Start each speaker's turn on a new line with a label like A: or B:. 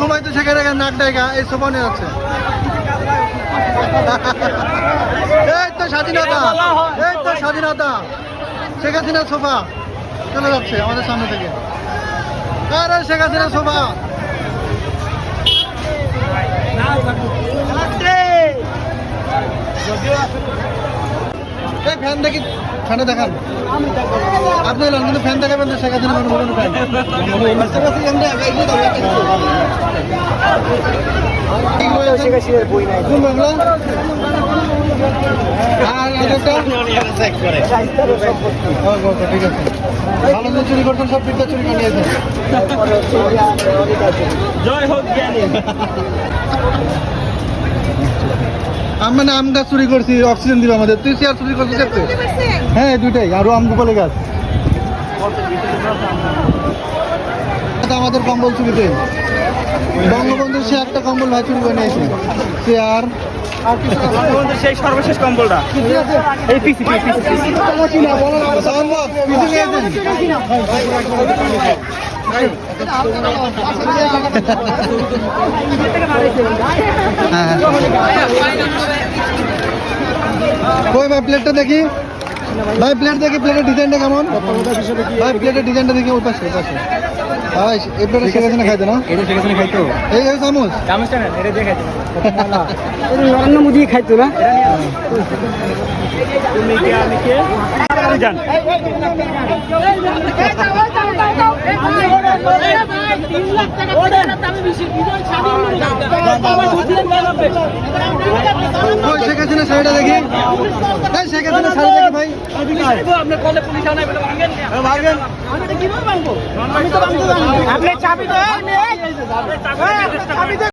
A: ঘুমাইতো সেখানে নাক ডাইগা, এই নিয়ে যাচ্ছে এই তো স্বাধীনতা, এই তো স্বাধীনতা। শেখ হাসিনা সোফা চলে যাচ্ছে আমাদের সামনে থেকে। আরে শেখ হাসিনা সোফা। এই ফ্যান দেখি ফ্যানে দেখান। আপনি এলেন কিন্তু ফ্যান দেখাবেন তো শেখ হাসিনা কোনো কোনো ফ্যান কোন ঠিক আছে ভালো যে চুরি সব পিঠটা চুরি করে
B: জয় হোক
A: আমি মানে আম গাছ চুরি করছি অক্সিজেন দিবে আমাদের। তুই চেয়ার চুরি করছিস চাচ্ছে হ্যাঁ দুইটাই আরও আম গোপালে গাছ। এটা আমাদের কম্বল চুরিতে। বঙ্গবন্ধু সে একটা কম্বল ভাই চুরি করে নিয়েছে চেয়ার
B: সেই সর্বশেষ কম্বলটা। এই পিসি পিসি?
A: হ্যাঁ, হ্যাঁ। কই ভাই প্লেটটা দেখি? ভাই প্লেট দেখি প্লেটের ডিজাইনটা কেমন? ভাই প্লেটের ডিজাইনটা দেখি ওই পাশে ওই পাশে। ভাই প্লেটে শেখ হাসিনা খাইতো না?
B: এটা সেখানে খাইতো
A: এই এই চামচ।
B: চামচটা না এটা দিয়ে খাইতো
C: নরেন্দ্র মোদী খাইতো না?
B: তুমি কে আমি কে? জান
A: শেখ হাসিনা শাড়িটা দেখি। শেখ হাসিনা শাড়ি দেখি ভাই।
B: আপনার কলে পুলিশ আনাই বলে ভাঙেন
A: ভাগেন
B: আমি তো ভাঙবো? আমি তো ভাঙবো আপনি চাবি তো